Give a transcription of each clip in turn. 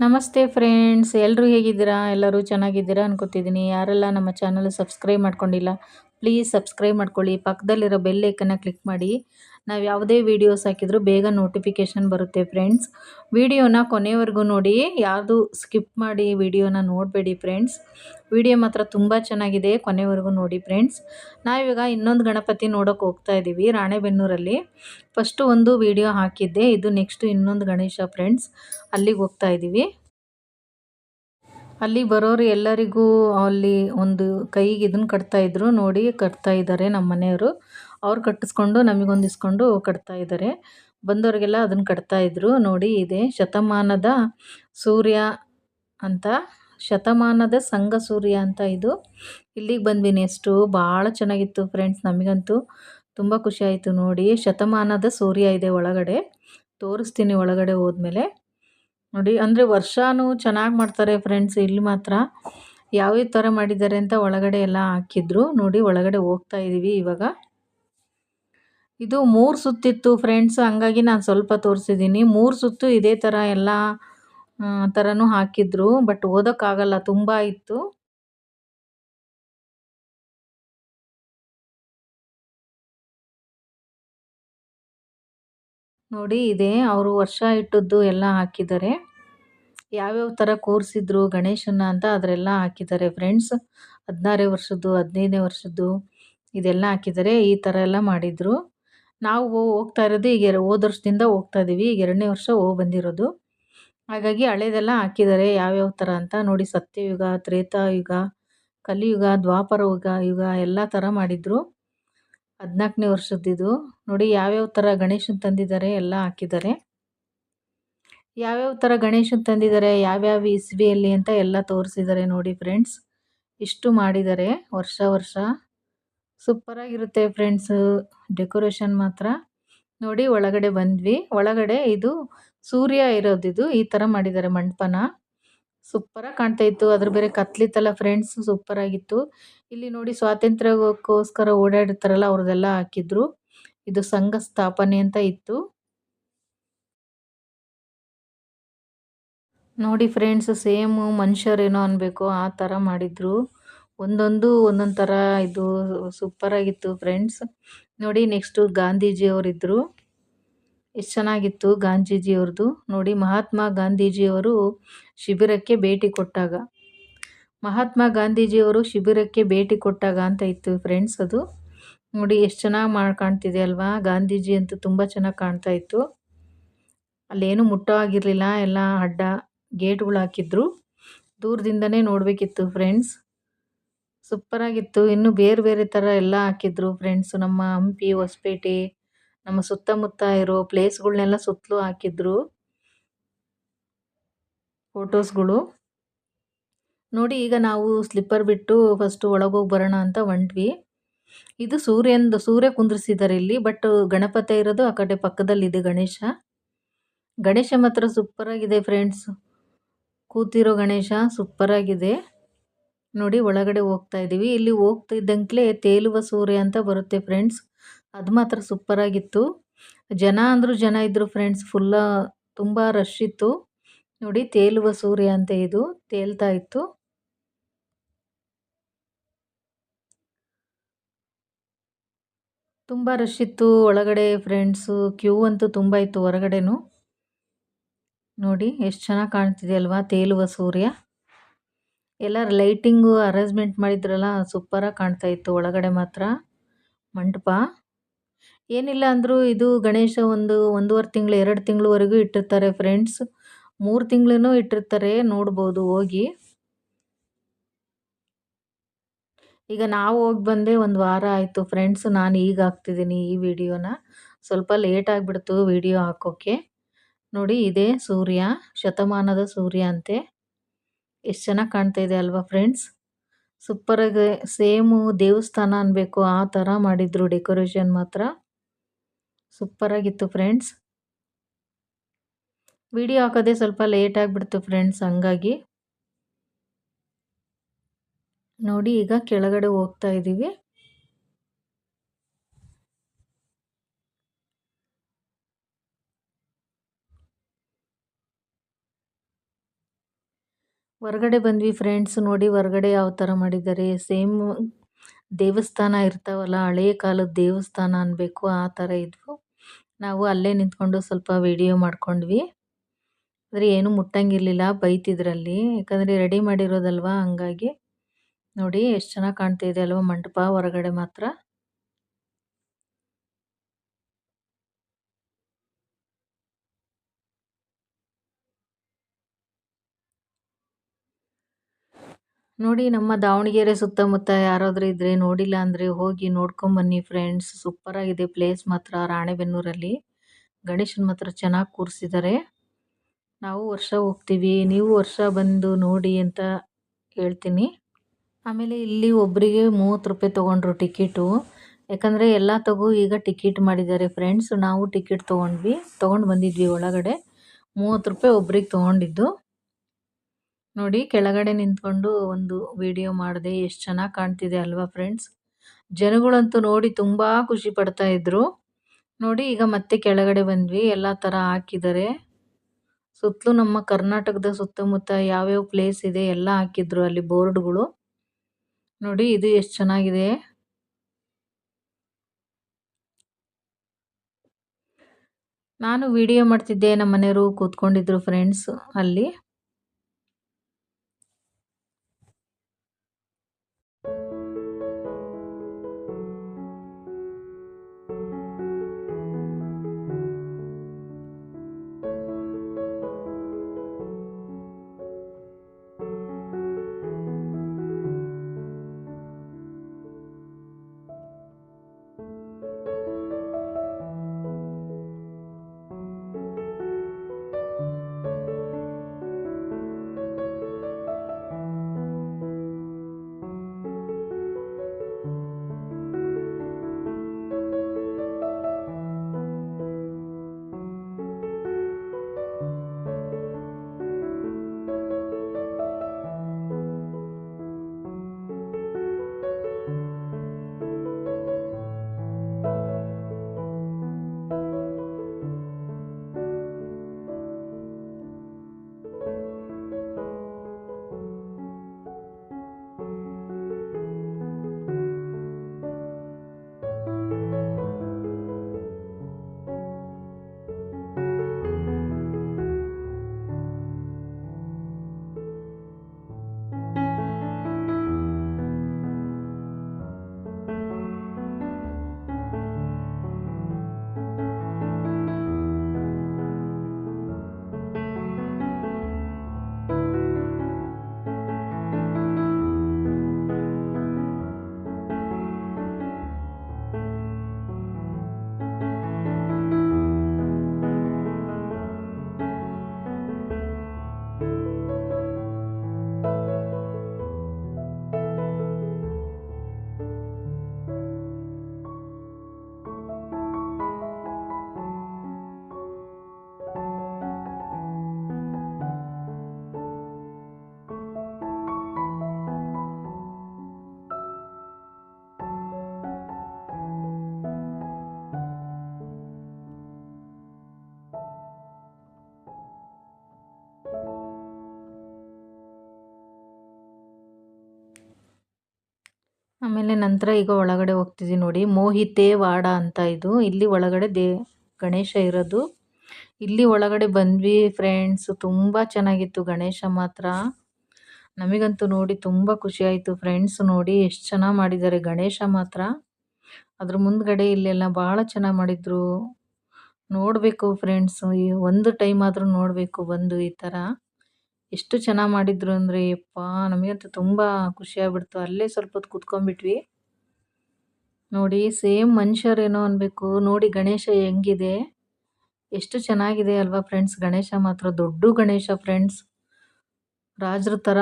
ನಮಸ್ತೆ ಫ್ರೆಂಡ್ಸ್ ಎಲ್ಲರೂ ಹೇಗಿದ್ದೀರಾ? ಎಲ್ಲರೂ ಚೆನ್ನಾಗಿದ್ದೀರಾ ಅನ್ಕೋತಿದ್ದೀನಿ. ಯಾರೆಲ್ಲ ನಮ್ಮ ಚಾನಲ್ ಸಬ್ಸ್ಕ್ರೈಬ್ ಮಾಡ್ಕೊಂಡಿಲ್ಲ ಪ್ಲೀಸ್ ಸಬ್ಸ್ಕ್ರೈಬ್ ಮಾಡ್ಕೊಳ್ಳಿ. ಪಕ್ಕದಲ್ಲಿರೋ ಬೆಲ್ ಐಕನ್ನ ಕ್ಲಿಕ್ ಮಾಡಿ. ನಾವು ಯಾವುದೇ ವೀಡಿಯೋಸ್ ಹಾಕಿದರೂ ಬೇಗ ನೋಟಿಫಿಕೇಷನ್ ಬರುತ್ತೆ ಫ್ರೆಂಡ್ಸ್ ವಿಡಿಯೋನ ಕೊನೆವರೆಗೂ ನೋಡಿ. ಯಾವುದು ಸ್ಕಿಪ್ ಮಾಡಿ ವಿಡಿಯೋನ ನೋಡಬೇಡಿ ಫ್ರೆಂಡ್ಸ್ ವಿಡಿಯೋ ಮಾತ್ರ ತುಂಬ ಚೆನ್ನಾಗಿದೆ. ಕೊನೆವರೆಗೂ ನೋಡಿ ಫ್ರೆಂಡ್ಸ್ ನಾವೀಗ ಇನ್ನೊಂದು ಗಣಪತಿ ನೋಡೋಕೆ ಹೋಗ್ತಾ ಇದ್ದೀವಿ ರಾಣೆಬೆನ್ನೂರಲ್ಲಿ. ಫಸ್ಟು ಒಂದು ವಿಡಿಯೋ ಹಾಕಿದ್ದೆ. ಇದು ನೆಕ್ಸ್ಟು ಇನ್ನೊಂದು ಗಣೇಶ ಫ್ರೆಂಡ್ಸ್ ಅಲ್ಲಿಗೆ ಹೋಗ್ತಾ ಇದ್ದೀವಿ ಅಲ್ಲಿ ಬರೋರು ಎಲ್ಲರಿಗೂ ಅಲ್ಲಿ ಒಂದು ಕೈಗೆ ಇದನ್ನು ಕಟ್ತಾಯಿದ್ರು ನೋಡಿ ಕಟ್ತಾ ಇದ್ದಾರೆ ನಮ್ಮ ಮನೆಯವರು. ಅವ್ರು ಕಟ್ಟಿಸ್ಕೊಂಡು ನಮಗೊಂದು ಇಸ್ಕೊಂಡು ಕಟ್ತಾ ಇದ್ದಾರೆ ಬಂದವರಿಗೆಲ್ಲ ಅದನ್ನು ಕಟ್ತಾ ಇದ್ರು ನೋಡಿ ಇದೆ. ಶತಮಾನದ ಸೂರ್ಯ ಅಂತ, ಶತಮಾನದ ಸಂಘ ಸೂರ್ಯ ಅಂತ ಇದು. ಇಲ್ಲಿಗೆ ಬಂದ್ವಿ ನೆಕ್ಸ್ಟು ಭಾಳ ಚೆನ್ನಾಗಿತ್ತು ಫ್ರೆಂಡ್ಸ್ ನಮಗಂತೂ. ತುಂಬ ಖುಷಿ ಆಯಿತು ನೋಡಿ. ಶತಮಾನದ ಸೂರ್ಯ ಇದೆ ಒಳಗಡೆ. ತೋರಿಸ್ತೀನಿ ಒಳಗಡೆ ಹೋದ್ಮೇಲೆ. ನೋಡಿ, ಅಂದರೆ ವರ್ಷವೂ ಚೆನ್ನಾಗಿ ಮಾಡ್ತಾರೆ ಫ್ರೆಂಡ್ಸ್ ಇಲ್ಲಿ ಮಾತ್ರ. ಯಾವ್ಯಾವ ಥರ ಮಾಡಿದ್ದಾರೆ ಅಂತ ಒಳಗಡೆ ಎಲ್ಲ ಹಾಕಿದ್ರು. ನೋಡಿ, ಒಳಗಡೆ ಹೋಗ್ತಾ ಇದ್ದೀವಿ ಇವಾಗ. ಇದು ಮೂರು ಸುತ್ತಿತ್ತು ಫ್ರೆಂಡ್ಸ್ ಹಂಗಾಗಿ ನಾನು ಸ್ವಲ್ಪ ತೋರಿಸಿದ್ದೀನಿ ಮೂರು ಸುತ್ತು ಇದೇ ಥರ ಎಲ್ಲ ಥರನೂ ಹಾಕಿದ್ರು ಬಟ್ ಓದೋಕ್ಕಾಗಲ್ಲ, ತುಂಬ ಇತ್ತು. ನೋಡಿ ಇದೆ, ಅವರು ವರ್ಷ ಇಟ್ಟದ್ದು ಎಲ್ಲ ಹಾಕಿದ್ದಾರೆ. ಯಾವ್ಯಾವ ಥರ ಕೂರಿಸಿದ್ರು ಗಣೇಶನ ಅಂತ ಅದರೆಲ್ಲ ಹಾಕಿದ್ದಾರೆ ಫ್ರೆಂಡ್ಸ್ ಹದಿನಾರೇ ವರ್ಷದ್ದು, ಹದಿನೈದನೇ ವರ್ಷದ್ದು ಇದೆಲ್ಲ ಹಾಕಿದ್ದಾರೆ, ಈ ಥರ ಎಲ್ಲ ಮಾಡಿದರು. ನಾವು ಹೋಗ್ತಾ ಇರೋದು ಈಗ ಹೋದ ವರ್ಷದಿಂದ ಹೋಗ್ತಾ ಇದ್ದೀವಿ ಈಗ ಎರಡನೇ ವರ್ಷ ಹೋಗಿ ಬಂದಿರೋದು. ಹಾಗಾಗಿ ಹಳೇದೆಲ್ಲ ಹಾಕಿದ್ದಾರೆ ಯಾವ್ಯಾವ ಥರ ಅಂತ ನೋಡಿ, ಸತ್ಯಯುಗ, ತ್ರೇತಾಯುಗ, ಕಲಿಯುಗ ದ್ವಾಪರ ಯುಗ ಯುಗ ಎಲ್ಲ ಥರ ಮಾಡಿದರು. ಹದಿನಾಲ್ಕನೇ ವರ್ಷದ್ದಿದು. ನೋಡಿ ಯಾವ್ಯಾವ ಥರ ಗಣೇಶನ ತಂದಿದ್ದಾರೆ ಎಲ್ಲ ಹಾಕಿದ್ದಾರೆ. ಯಾವ್ಯಾವ ಥರ ಗಣೇಶನ ತಂದಿದ್ದಾರೆ, ಯಾವ್ಯಾವ ಇಸ್ವಿಯಲ್ಲಿ ಅಂತ ಎಲ್ಲ ತೋರಿಸಿದ್ದಾರೆ ನೋಡಿ ಫ್ರೆಂಡ್ಸ್. ಇಷ್ಟು ಮಾಡಿದ್ದಾರೆ ವರ್ಷ ವರ್ಷ. ಸೂಪರಾಗಿರುತ್ತೆ ಫ್ರೆಂಡ್ಸು, ಡೆಕೋರೇಷನ್ ಮಾತ್ರ. ನೋಡಿ ಒಳಗಡೆ ಬಂದ್ವಿ. ಒಳಗಡೆ ಇದು ಸೂರ್ಯ ಇರೋದಿದು, ಈ ಥರ ಮಾಡಿದ್ದಾರೆ ಮಂಟಪನ. ಸೂಪರಾಗಿ ಕಾಣ್ತಾ ಇತ್ತು ಅದ್ರ ಬೇರೆ ಕತ್ಲಿತ್ತಲ್ಲ ಫ್ರೆಂಡ್ಸ್ ಸೂಪರಾಗಿತ್ತು ಇಲ್ಲಿ ನೋಡಿ ಸ್ವಾತಂತ್ರ್ಯಕ್ಕೋಸ್ಕರ ಓಡಾಡಿರ್ತಾರಲ್ಲ ಅವ್ರದ್ದೆಲ್ಲ ಹಾಕಿದ್ರು. ಇದು ಸಂಘ ಸ್ಥಾಪನೆ ಅಂತ ಇತ್ತು. ನೋಡಿ ಫ್ರೆಂಡ್ಸ್ ಸೇಮು ಮನುಷ್ಯರೇನೋ ಅನ್ಬೇಕು, ಆ ಥರ ಮಾಡಿದ್ರು. ಒಂದೊಂದು ಒಂದೊಂದು ಥರ ಇದು ಸೂಪರಾಗಿತ್ತು ಫ್ರೆಂಡ್ಸ್ ನೋಡಿ ನೆಕ್ಸ್ಟು ಗಾಂಧೀಜಿಯವರಿದ್ದರು ಎಷ್ಟು ಚೆನ್ನಾಗಿತ್ತು ಗಾಂಧೀಜಿಯವ್ರದ್ದು ನೋಡಿ ಮಹಾತ್ಮ ಗಾಂಧೀಜಿಯವರು ಶಿಬಿರಕ್ಕೆ ಭೇಟಿ ಕೊಟ್ಟಾಗ. ಮಹಾತ್ಮ ಗಾಂಧೀಜಿಯವರು ಶಿಬಿರಕ್ಕೆ ಭೇಟಿ ಕೊಟ್ಟಾಗ ಅಂತ ಇತ್ತು ಫ್ರೆಂಡ್ಸ್ ಅದು. ನೋಡಿ ಎಷ್ಟು ಚೆನ್ನಾಗಿ ಮಾಡಿ ಕಾಣ್ತಿದೆ ಅಲ್ವಾ? ಗಾಂಧೀಜಿ ಅಂತೂ ತುಂಬ ಚೆನ್ನಾಗಿ ಕಾಣ್ತಾ ಇತ್ತು. ಅಲ್ಲೇನು ಮುಟ್ಟೋ ಆಗಿರಲಿಲ್ಲ, ಎಲ್ಲ ಅಡ್ಡ ಗೇಟ್ಗಳು ಹಾಕಿದ್ರು. ದೂರದಿಂದನೇ ನೋಡಬೇಕಿತ್ತು ಫ್ರೆಂಡ್ಸ್ ಸೂಪರಾಗಿತ್ತು. ಇನ್ನು ಬೇರೆ ಬೇರೆ ಥರ ಎಲ್ಲ ಹಾಕಿದ್ರು ಫ್ರೆಂಡ್ಸು ನಮ್ಮ ಹಂಪಿ ಹೊಸಪೇಟೆ ನಮ್ಮ ಸುತ್ತಮುತ್ತ ಇರೋ ಪ್ಲೇಸ್ಗಳನ್ನೆಲ್ಲ ಸುತ್ತಲೂ ಹಾಕಿದ್ರು ಫೋಟೋಸ್ಗಳು. ನೋಡಿ, ಈಗ ನಾವು ಸ್ಲಿಪ್ಪರ್ ಬಿಟ್ಟು ಫಸ್ಟು ಒಳಗೋಗಿ ಬರೋಣ ಅಂತ ಹೊಂಟ್ವಿ. ಇದು ಸೂರ್ಯಂದು ಸೂರ್ಯ ಕುಂದ್ರಿಸಿದ್ದಾರೆ ಇಲ್ಲಿ, ಬಟ್ ಗಣಪತಿ ಇರೋದು ಆ ಕಡೆ ಪಕ್ಕದಲ್ಲಿದೆ ಗಣೇಶ. ಗಣೇಶ ಮಾತ್ರ ಸೂಪರಾಗಿದೆ ಫ್ರೆಂಡ್ಸ್. ಕೂತಿರೋ ಗಣೇಶ ಸೂಪರಾಗಿದೆ. ನೋಡಿ, ಒಳಗಡೆ ಹೋಗ್ತಾ ಇದ್ದೀವಿ ಇಲ್ಲಿ ಹೋಗ್ತಿದ್ದಂಕ್ಲೇ ತೇಲುವ ಸೂರ್ಯ ಅಂತ ಬರುತ್ತೆ ಫ್ರೆಂಡ್ಸ್. ಅದು ಮಾತ್ರ ಸೂಪರಾಗಿತ್ತು. ಜನ ಅಂದರೂ ಜನ ಇದ್ದರು ಫ್ರೆಂಡ್ಸ್ ಫುಲ್ಲ ತುಂಬ ರಶ್ ಇತ್ತು. ನೋಡಿ ತೇಲುವ ಸೂರ್ಯ ಅಂತ ಇದು, ತೇಲ್ತಾ ಇತ್ತು. ತುಂಬ ರಶ್ ಇತ್ತು, ಒಳಗಡೆ ಫ್ರೆಂಡ್ಸು ಕ್ಯೂ ಅಂತೂ ತುಂಬ ಇತ್ತು ಹೊರಗಡೆನೂ. ನೋಡಿ ಎಷ್ಟು ಚೆನ್ನಾಗಿ ಕಾಣ್ತಿದೆ ಅಲ್ವಾ ತೇಲುವ ಸೂರ್ಯ. ಎಲ್ಲ ಲೈಟಿಂಗು ಅರೇಂಜ್ಮೆಂಟ್ ಮಾಡಿದ್ರಲ್ಲ, ಸೂಪರಾಗಿ ಕಾಣ್ತಾ ಇತ್ತು, ಒಳಗಡೆ ಮಾತ್ರ. ಮಂಟಪ. ಏನಿಲ್ಲ ಅಂದರೂ ಇದು ಗಣೇಶ ಒಂದು ಒಂದೂವರೆ ತಿಂಗಳು, ಎರಡು ತಿಂಗಳವರೆಗೂ ಇಟ್ಟಿರ್ತಾರೆ ಫ್ರೆಂಡ್ಸ್ ಮೂರು ತಿಂಗಳೂ ಇಟ್ಟಿರ್ತಾರೆ, ನೋಡ್ಬೋದು, ಹೋಗಿ. ಈಗ ನಾವು ಹೋಗಿ ಬಂದೆ ಒಂದು ವಾರ ಆಯಿತು ಫ್ರೆಂಡ್ಸ್ ನಾನು ಈಗ ಹಾಕ್ತಿದ್ದೀನಿ ಈ ವಿಡಿಯೋನ. ಸ್ವಲ್ಪ ಲೇಟ್ ಆಗಿಬಿಡ್ತು ವಿಡಿಯೋ ಹಾಕೋಕ್ಕೆ ನೋಡಿ, ಇದೇ ಸೂರ್ಯ, ಶತಮಾನದ ಸೂರ್ಯ ಅಂತೆ. ಎಷ್ಟು ಚೆನ್ನಾಗಿ ಕಾಣ್ತಾ ಇದೆ ಅಲ್ವಾ ಫ್ರೆಂಡ್ಸ್ ಸೂಪರಾಗಿ ಸೇಮು ದೇವಸ್ಥಾನ ಅನ್ಬೇಕು, ಆ ಥರ ಮಾಡಿದ್ರು ಡೆಕೋರೇಷನ್ ಮಾತ್ರ. ಸೂಪರಾಗಿತ್ತು ಫ್ರೆಂಡ್ಸ್. ವಿಡಿಯೋ ಹಾಕೋದೇ ಸ್ವಲ್ಪ ಲೇಟ್ ಆಗಿಬಿಡ್ತು ಫ್ರೆಂಡ್ಸ್, ಹಂಗಾಗಿ. ನೋಡಿ, ಈಗ ಕೆಳಗಡೆ ಹೋಗ್ತಾ ಇದ್ದೀವಿ. ಹೊರಗಡೆ ಬಂದ್ವಿ ಫ್ರೆಂಡ್ಸ್, ನೋಡಿ ಹೊರಗಡೆ ಯಾವ ಥರ ಮಾಡಿದ್ದಾರೆ. ಸೇಮ್ ದೇವಸ್ಥಾನ ಇರ್ತಾವಲ್ಲ ಹಳೆಯ ಕಾಲದ ದೇವಸ್ಥಾನ ಅನ್ಬೇಕು, ಆ ಥರ ಇದ್ವು. ನಾವು ಅಲ್ಲೇ ನಿಂತ್ಕೊಂಡು ಸ್ವಲ್ಪ ವಿಡಿಯೋ ಮಾಡ್ಕೊಂಡ್ವಿ. ಆದರೆ ಏನು ಮುಟ್ಟಂಗಿರಲಿಲ್ಲ, ಬೈತಿದ್ರಲ್ಲಿ. ಯಾಕಂದರೆ ರೆಡಿ ಮಾಡಿರೋದಲ್ವಾ ಹಂಗಾಗಿ. ನೋಡಿ ಎಷ್ಟು ಚೆನ್ನಾಗಿ ಕಾಣ್ತಾ ಇದೆ ಅಲ್ವಾ ಮಂಟಪ ಹೊರಗಡೆ ಮಾತ್ರ. ನೋಡಿ ನಮ್ಮ ದಾವಣಗೆರೆ ಸುತ್ತಮುತ್ತ ಯಾರಾದರೂ ಇದ್ದರೆ ನೋಡಿಲ್ಲ ಅಂದರೆ ಹೋಗಿ ನೋಡ್ಕೊಂಬನ್ನಿ ಫ್ರೆಂಡ್ಸ್ ಸೂಪರಾಗಿದೆ ಪ್ಲೇಸ್ ಮಾತ್ರ ರಾಣೆಬೆನ್ನೂರಲ್ಲಿ. ಗಣೇಶನ ಮಾತ್ರ ಚೆನ್ನಾಗಿ ಕೂರಿಸಿದ್ದಾರೆ ನಾವು ವರ್ಷ ಹೋಗ್ತೀವಿ, ನೀವು ವರ್ಷ ಬಂದು ನೋಡಿ ಅಂತ ಹೇಳ್ತೀನಿ. ಆಮೇಲೆ ಇಲ್ಲಿ ಒಬ್ಬರಿಗೆ ಮೂವತ್ತು ರೂಪಾಯಿ ತೊಗೊಂಡ್ರು ಟಿಕೆಟು. ಯಾಕಂದರೆ ಎಲ್ಲ ತಗೋ ಈಗ ಟಿಕೆಟ್ ಮಾಡಿದ್ದಾರೆ ಫ್ರೆಂಡ್ಸ್ ನಾವು ಟಿಕೆಟ್ ತೊಗೊಂಡ್ವಿ, ತೊಗೊಂಡು ಬಂದಿದ್ವಿ ಒಳಗಡೆ. ಮೂವತ್ತು ರೂಪಾಯಿ ಒಬ್ರಿಗೆ ತೊಗೊಂಡಿದ್ದು. ನೋಡಿ ಕೆಳಗಡೆ ನಿಂತ್ಕೊಂಡು ಒಂದು ವಿಡಿಯೋ ಮಾಡಿದೆ ಎಷ್ಟು ಚೆನ್ನಾಗಿ ಕಾಣ್ತಿದೆ ಅಲ್ವಾ ಫ್ರೆಂಡ್ಸ್ ಜನಗಳಂತೂ ನೋಡಿ ತುಂಬ ಖುಷಿ ಪಡ್ತಾ ಇದ್ರು. ನೋಡಿ ಈಗ ಮತ್ತೆ ಕೆಳಗಡೆ ಬಂದ್ವಿ, ಎಲ್ಲ ಥರ ಹಾಕಿದ್ದಾರೆ. ಸುತ್ತಲೂ ನಮ್ಮ ಕರ್ನಾಟಕದ ಸುತ್ತಮುತ್ತ ಯಾವ್ಯಾವ ಪ್ಲೇಸ್ ಇದೆ ಎಲ್ಲ ಹಾಕಿದ್ರು ಅಲ್ಲಿ ಬೋರ್ಡ್ಗಳು. ನೋಡಿ ಇದು ಎಷ್ಟು ಚೆನ್ನಾಗಿದೆ. ನಾನು ವಿಡಿಯೋ ಮಾಡ್ತಿದ್ದೆ, ನಮ್ಮ ಮನೆಯವರು ಕೂತ್ಕೊಂಡಿದ್ರು ಫ್ರೆಂಡ್ಸ್ ಅಲ್ಲಿ. ಆಮೇಲೆ ನಂತರ ಈಗ ಒಳಗಡೆ ಹೋಗ್ತಿದ್ದೀವಿ ನೋಡಿ. ಮೋಹಿತೆ ವಾಡ ಅಂತ ಇದು. ಇಲ್ಲಿ ಒಳಗಡೆ ದೇ, ಗಣೇಶ ಇರೋದು. ಇಲ್ಲಿ ಒಳಗಡೆ ಬಂದ್ವಿ ಫ್ರೆಂಡ್ಸ್ ತುಂಬ ಚೆನ್ನಾಗಿತ್ತು ಗಣೇಶ ಮಾತ್ರ. ನಮಗಂತೂ ನೋಡಿ ತುಂಬ ಖುಷಿ ಆಯಿತು ಫ್ರೆಂಡ್ಸ್ ನೋಡಿ. ಎಷ್ಟು ಚೆನ್ನಾಗಿ ಮಾಡಿದ್ದಾರೆ ಗಣೇಶ ಮಾತ್ರ. ಅದ್ರ ಮುಂದ್ಗಡೆ ಇಲ್ಲೆಲ್ಲ ಭಾಳ ಚೆನ್ನಾಗಿ ಮಾಡಿದ್ರು. ನೋಡಬೇಕು ಫ್ರೆಂಡ್ಸ್ ಒಂದು ಟೈಮ್ ಆದರೂ ನೋಡಬೇಕು ಬಂದು ಈ ಥರ ಎಷ್ಟು ಚೆನ್ನಾಗಿ ಮಾಡಿದ್ರು ಅಂದರೆ, ಯಪ್ಪ, ನಮಗಂತೂ ತುಂಬ ಖುಷಿ ಆಗ್ಬಿಡ್ತು. ಅಲ್ಲೇ ಸ್ವಲ್ಪ ಹೊತ್ತು ಕೂತ್ಕೊಂಡ್ಬಿಟ್ವಿ. ನೋಡಿ, ಸೇಮ್ ಮನುಷ್ಯರೇನೋ ಅನ್ಬೇಕು. ನೋಡಿ, ಗಣೇಶ ಹೆಂಗಿದೆ. ಎಷ್ಟು ಚೆನ್ನಾಗಿದೆ ಅಲ್ವಾ ಫ್ರೆಂಡ್ಸ್. ಗಣೇಶ ಮಾತ್ರ ದೊಡ್ಡ ಗಣೇಶ ಫ್ರೆಂಡ್ಸ್. ರಾಜರ ಥರ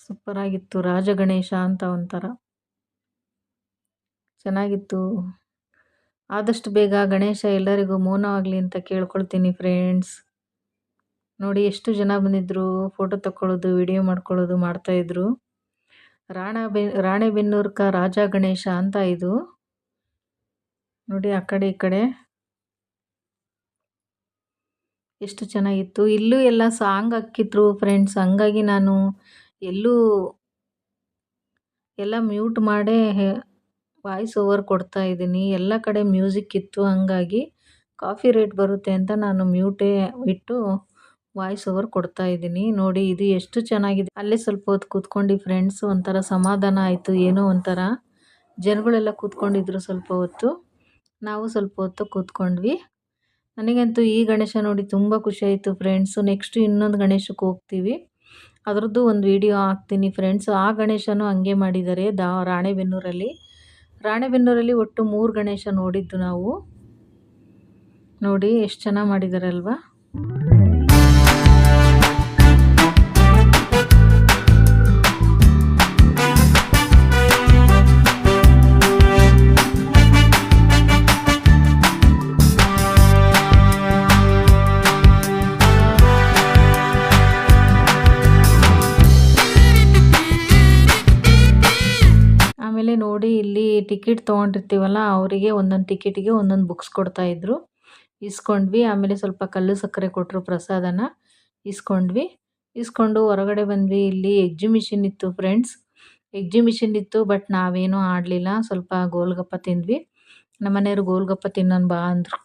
ಸೂಪರ್ ಆಗಿತ್ತು. ರಾಜ ಗಣೇಶ ಅಂತ ಒಂಥರ. ಚೆನ್ನಾಗಿತ್ತು. ಆದಷ್ಟು ಬೇಗ ಗಣೇಶ ಎಲ್ಲರಿಗೂ ಮೌನವಾಗಲಿ ಅಂತ ಕೇಳ್ಕೊಳ್ತೀನಿ ಫ್ರೆಂಡ್ಸ್. ನೋಡಿ ಎಷ್ಟು ಜನ ಬಂದಿದ್ರು ಫೋಟೋ ತಕ್ಕೊಳ್ಳೋದು ವಿಡಿಯೋ ಮಾಡ್ಕೊಳ್ಳೋದು ಮಾಡ್ತಾಯಿದ್ರು ರಾಣಬೆ ರಾಣೆಬೆನ್ನೂರ್ಕ ರಾಜ ಗಣೇಶ ಅಂತ ಇದು. ನೋಡಿ ಆ ಕಡೆ ಈ ಕಡೆ. ಎಷ್ಟು ಚೆನ್ನಾಗಿತ್ತು. ಇಲ್ಲೂ ಎಲ್ಲ ಸಾಂಗ್ ಹಾಕಿದ್ರು ಫ್ರೆಂಡ್ಸ್ ಹಂಗಾಗಿ ನಾನು ಎಲ್ಲೂ ಎಲ್ಲ ಮ್ಯೂಟ್ ಮಾಡೇ ವಾಯ್ಸ್ ಓವರ್ ಕೊಡ್ತಾ ಇದ್ದೀನಿ. ಎಲ್ಲ ಕಡೆ ಮ್ಯೂಸಿಕ್ ಇತ್ತು. ಹಂಗಾಗಿ ಕಾಫಿ ರೇಟ್ ಬರುತ್ತೆ ಅಂತ ನಾನು ಮ್ಯೂಟೇ ಇಟ್ಟು ವಾಯ್ಸ್ ಓವರ್ ಕೊಡ್ತಾ ಇದ್ದೀನಿ. ನೋಡಿ, ಇದು ಎಷ್ಟು ಚೆನ್ನಾಗಿದೆ. ಅಲ್ಲೇ ಸ್ವಲ್ಪ ಹೊತ್ತು ಕೂತ್ಕೊಂಡು ಫ್ರೆಂಡ್ಸ್ ಒಂಥರ ಸಮಾಧಾನ ಆಯಿತು, ಏನೋ ಒಂಥರ. ಜನಗಳೆಲ್ಲ ಕೂತ್ಕೊಂಡಿದ್ರು ಸ್ವಲ್ಪ ಹೊತ್ತು. ನಾವು ಸ್ವಲ್ಪ ಹೊತ್ತು ಕೂತ್ಕೊಂಡ್ವಿ. ನನಗಂತೂ ಈ ಗಣೇಶ ನೋಡಿ ತುಂಬ ಖುಷಿ ಆಯಿತು ಫ್ರೆಂಡ್ಸು ನೆಕ್ಸ್ಟು ಇನ್ನೊಂದು ಗಣೇಶಕ್ಕೆ ಹೋಗ್ತೀವಿ. ಅದರದ್ದು ಒಂದು ವಿಡಿಯೋ ಹಾಕ್ತೀನಿ ಫ್ರೆಂಡ್ಸ್ ಆ ಗಣೇಶನೂ ಹಂಗೆ ಮಾಡಿದ್ದಾರೆ ದಾ, ರಾಣೆಬೆನ್ನೂರಲ್ಲಿ. ರಾಣೆಬೆನ್ನೂರಲ್ಲಿ ಒಟ್ಟು ಮೂರು ಗಣೇಶ ನೋಡಿದ್ದು ನಾವು. ನೋಡಿ, ಎಷ್ಟು ಚೆನ್ನಾಗಿ ಮಾಡಿದ್ದಾರೆ ನೋಡಿ ಇಲ್ಲಿ ಟಿಕೆಟ್ ತೊಗೊಂಡಿರ್ತೀವಲ್ಲ, ಅವರಿಗೆ ಒಂದೊಂದು ಟಿಕೆಟಿಗೆ ಒಂದೊಂದು ಬುಕ್ಸ್ ಕೊಡ್ತಾಯಿದ್ರು ಇಸ್ಕೊಂಡ್ವಿ, ಆಮೇಲೆ ಸ್ವಲ್ಪ ಕಲ್ಲು ಸಕ್ಕರೆ ಕೊಟ್ಟರು ಪ್ರಸಾದನ. ಇಸ್ಕೊಂಡ್ವಿ. ಇಸ್ಕೊಂಡು ಹೊರಗಡೆ ಬಂದ್ವಿ. ಇಲ್ಲಿ ಎಕ್ಸಿಮಿಷನ್ ಇತ್ತು ಫ್ರೆಂಡ್ಸ್ ಎಕ್ಸಿಮಿಷನ್ ಇತ್ತು ಬಟ್ ನಾವೇನೂ ಆಡಲಿಲ್ಲ. ಸ್ವಲ್ಪ ಗೋಲ್ಗಪ್ಪ ತಿಂದ್ವಿ. ನಮ್ಮನೆಯವರು ಗೋಲ್ಗಪ್ಪ ತಿನ್ನೋಣ ಬಾ ಅಂದರು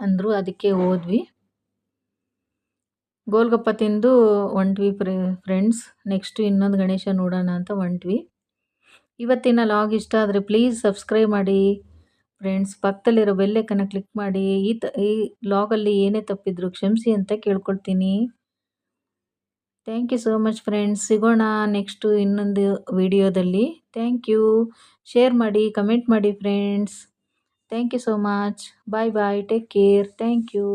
ಅಂದರು ಅದಕ್ಕೆ ಹೋದ್ವಿ. ಗೋಲ್ಗಪ್ಪ ತಿಂದು ಹೊಂಟ್ವಿ ಫ್ರೆಂಡ್ಸ್ ನೆಕ್ಸ್ಟು ಇನ್ನೊಂದು ಗಣೇಶ ನೋಡೋಣ ಅಂತ ಹೊಂಟ್ವಿ. ಇವತ್ತಿನ ಲಾಗ್ ಇಷ್ಟ ಆದರೆ ಪ್ಲೀಸ್ ಸಬ್ಸ್ಕ್ರೈಬ್ ಮಾಡಿ. ಫ್ರೆಂಡ್ಸ್ ಪಕ್ಕದಲ್ಲಿರೋ ಬೆಲ್ಲೈಕನ್ನ ಕ್ಲಿಕ್ ಮಾಡಿ. ಈ ತ, ಈ ಲಾಗಲ್ಲಿ ಏನೇ ತಪ್ಪಿದ್ರು ಕ್ಷಮಿಸಿ ಅಂತ ಕೇಳ್ಕೊಳ್ತೀನಿ. Thank you so much friends ಸಿಗೋಣ ನೆಕ್ಸ್ಟು ಇನ್ನೊಂದು ವಿಡಿಯೋದಲ್ಲಿ. ಥ್ಯಾಂಕ್ ಯು ಶೇರ್ ಮಾಡಿ ಕಮೆಂಟ್ ಮಾಡಿ friends thank you so much bye bye take care thank you